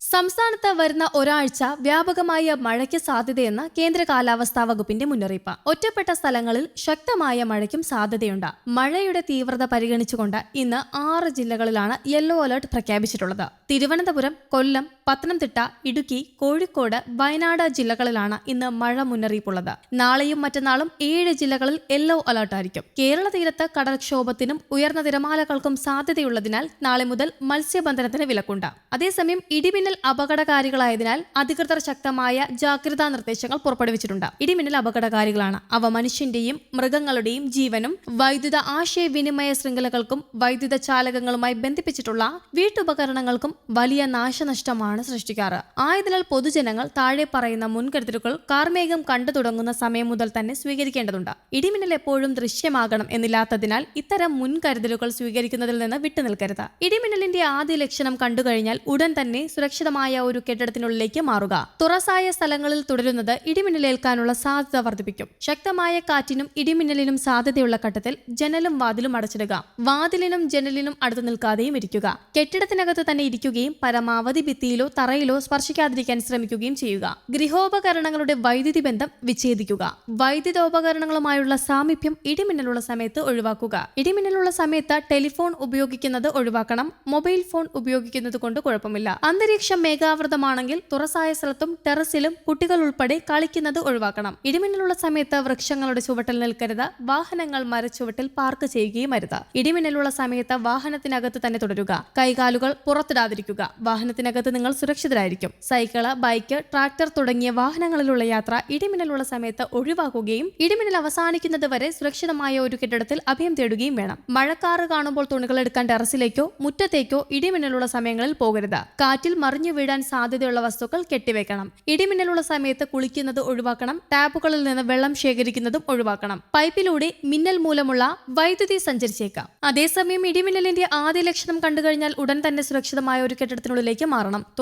സംസ്ഥാനത്ത് വരുന്ന ഒരാഴ്ച വ്യാപകമായ മഴയ്ക്ക് സാധ്യതയെന്ന് കേന്ദ്ര കാലാവസ്ഥാ വകുപ്പിന്റെ മുന്നറിയിപ്പ്. ഒറ്റപ്പെട്ട സ്ഥലങ്ങളിൽ ശക്തമായ മഴയ്ക്കും സാധ്യതയുണ്ട്. മഴയുടെ തീവ്രത പരിഗണിച്ചുകൊണ്ട് ഇന്ന് ആറ് ജില്ലകളിലാണ് യെല്ലോ അലർട്ട് പ്രഖ്യാപിച്ചിട്ടുള്ളത്. തിരുവനന്തപുരം കൊല്ലം പത്തനംതിട്ട ഇടുക്കി കോഴിക്കോട് വയനാട് ജില്ലകളിലാണ് ഇന്ന് മഴ മുന്നറിയിപ്പുള്ളത്. നാളെയും മറ്റന്നാളും ഏഴ് ജില്ലകളിൽ യെല്ലോ അലർട്ടായിരിക്കും കേരള തീരത്ത് കടൽക്ഷോഭത്തിനും ഉയർന്ന തിരമാലകൾക്കും സാധ്യതയുള്ളതിനാൽ നാളെ മുതൽ മത്സ്യബന്ധനത്തിന് വിലക്കുണ്ട്. അതേസമയം ഇടിമിന്നൽ അപകടകാരികളായതിനാൽ അധികൃതർ ശക്തമായ ജാഗ്രതാ നിർദ്ദേശങ്ങൾ പുറപ്പെടുവിച്ചിട്ടുണ്ട്. ഇടിമിന്നൽ അപകടകാരികളാണ്. അവ മനുഷ്യന്റെയും മൃഗങ്ങളുടെയും ജീവനും വൈദ്യുത ആശയവിനിമയ ശൃംഖലകൾക്കും വൈദ്യുത ചാലകങ്ങളുമായി ബന്ധിപ്പിച്ചിട്ടുള്ള വീട്ടുപകരണങ്ങൾക്കും വലിയ നാശനഷ്ടമാണ് സൃഷ്ടിക്കാറ്. ആയതിനാൽ പൊതുജനങ്ങൾ താഴെ പറയുന്ന മുൻകരുതലുകൾ കാർമേഘം കണ്ടു തുടങ്ങുന്ന സമയം മുതൽ തന്നെ സ്വീകരിക്കേണ്ടതുണ്ട്. ഇടിമിന്നൽ എപ്പോഴും ദൃശ്യമാകണം എന്നില്ലാത്തതിനാൽ ഇത്തരം മുൻകരുതലുകൾ സ്വീകരിക്കുന്നതിൽ നിന്ന് വിട്ടുനിൽക്കരുത് ഇടിമിന്നലിന്റെ ആദ്യ ലക്ഷണം കണ്ടുകഴിഞ്ഞാൽ ഉടൻ തന്നെ സുരക്ഷിതമായ ഒരു കെട്ടിടത്തിനുള്ളിലേക്ക് മാറുക. തുറസായ സ്ഥലങ്ങളിൽ തുടരുന്നത് ഇടിമിന്നലേൽക്കാനുള്ള സാധ്യത വർദ്ധിപ്പിക്കും. ശക്തമായ കാറ്റിനും ഇടിമിന്നലിനും സാധ്യതയുള്ള ഘട്ടത്തിൽ ജനലും വാതിലും അടച്ചിടുക. വാതിലിനും ജനലിനും അടുത്ത് നിൽക്കാതെയും ഇരിക്കുക. കെട്ടിടത്തിനകത്ത് തന്നെ ഇരിക്കുകയും പരമാവധി ഭിത്തിയിലോ തറയിലോ സ്പർശിക്കാതിരിക്കാൻ ശ്രമിക്കുകയും ചെയ്യുക. ഗൃഹോപകരണങ്ങളുടെ വൈദ്യുതി ബന്ധം വിച്ഛേദിക്കുക. വൈദ്യുതോപകരണങ്ങളുമായുള്ള സാമീപ്യം ഇടിമിന്നലുള്ള സമയത്ത് ഒഴിവാക്കുക. ഇടിമിന്നലുള്ള സമയത്ത് ടെലിഫോൺ ഉപയോഗിക്കുന്നത് ഒഴിവാക്കണം. മൊബൈൽ ഫോൺ ഉപയോഗിക്കുന്നത് കൊണ്ട് കുഴപ്പമില്ല. അന്തരീക്ഷം മേഘാവൃതമാണെങ്കിൽ തുറസായ സ്ഥലത്തും ടെറസിലും കുട്ടികൾ ഉൾപ്പെടെ കളിക്കുന്നത് ഒഴിവാക്കണം. ഇടിമിന്നലുള്ള സമയത്ത് വൃക്ഷങ്ങളുടെ ചുവട്ടിൽ നിൽക്കരുത്. വാഹനങ്ങൾ മരച്ചുവട്ടിൽ പാർക്ക് ചെയ്യുകയും അരുത്. ഇടിമിന്നലുള്ള സമയത്ത് വാഹനത്തിനകത്ത് തന്നെ തുടരുക. കൈകാലുകൾ പുറത്തിടാതിരിക്കുക. വാഹനത്തിനകത്ത് നിങ്ങൾ സുരക്ഷിതരായിരിക്കും. സൈക്കിൾ ബൈക്ക് ട്രാക്ടർ തുടങ്ങിയ വാഹനങ്ങളിലുള്ള യാത്ര ഇടിമിന്നലുള്ള സമയത്ത് ഒഴിവാക്കുകയും ഇടിമിന്നൽ അവസാനിക്കുന്നത് വരെ സുരക്ഷിതമായ ഒരു കെട്ടിടത്തിൽ അഭയം തേടുകയും വേണം. മഴക്കാറ് കാണുമ്പോൾ തുണികൾ എടുക്കാൻ ടെറസിലേക്കോ മുറ്റത്തേക്കോ ഇടിമിന്നലുള്ള സമയങ്ങളിൽ പോകരുത്. കാറ്റിൽ മറിഞ്ഞു വീഴാൻ സാധ്യതയുള്ള വസ്തുക്കൾ കെട്ടിവെക്കണം. ഇടിമിന്നലുള്ള സമയത്ത് കുളിക്കുന്നത് ഒഴിവാക്കണം. ടാപ്പുകളിൽ നിന്ന് വെള്ളം ശേഖരിക്കുന്നതും ഒഴിവാക്കണം. പൈപ്പിലൂടെ മിന്നൽ മൂലമുള്ള വൈദ്യുതി സഞ്ചരിച്ചേക്കാം. അതേസമയം ഇടിമിന്നലിന്റെ ആദ്യ ലക്ഷണം കണ്ടുകഴിഞ്ഞാൽ ഉടൻ തന്നെ സുരക്ഷിതമായ ഒരു കെട്ടിടത്തിനുള്ളിലേക്ക് മാറണം.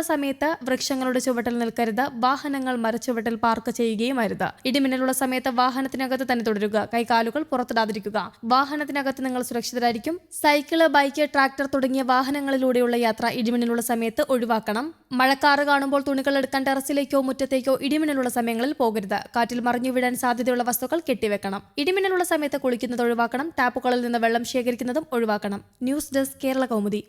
സമയത്ത് വൃക്ഷങ്ങളുടെ ചുവട്ടിൽ നിൽക്കരുത്. വാഹനങ്ങൾ മരച്ചുവട്ടിൽ പാർക്ക് ചെയ്യുകയും അരുത് ഇടിമിന്നലുള്ള സമയത്ത് വാഹനത്തിനകത്ത് തന്നെ തുടരുക. കൈകാലുകൾ പുറത്തിടാതിരിക്കുക. വാഹനത്തിനകത്ത് നിങ്ങൾ സുരക്ഷിതരായിരിക്കും. സൈക്കിൾ ബൈക്ക് ട്രാക്ടർ തുടങ്ങിയ വാഹനങ്ങളിലൂടെയുള്ള യാത്ര ഇടിമിന്നലുള്ള സമയത്ത് ഒഴിവാക്കണം. മഴക്കാറ് കാണുമ്പോൾ തുണികൾ എടുക്കാൻ ടെറസിലേക്കോ മുറ്റത്തേക്കോ ഇടിമിന്നലുള്ള സമയങ്ങളിൽ പോകരുത്. കാറ്റിൽ മറിഞ്ഞു വീഴാൻ സാധ്യതയുള്ള വസ്തുക്കൾ കെട്ടിവെക്കണം. ഇടിമിന്നലുള്ള സമയത്ത് കുളിക്കുന്നത് ഒഴിവാക്കണം. ടാപ്പുകളിൽ നിന്ന് വെള്ളം ശേഖരിക്കുന്നതും ഒഴിവാക്കണം. News desk Kerala Kaumudi.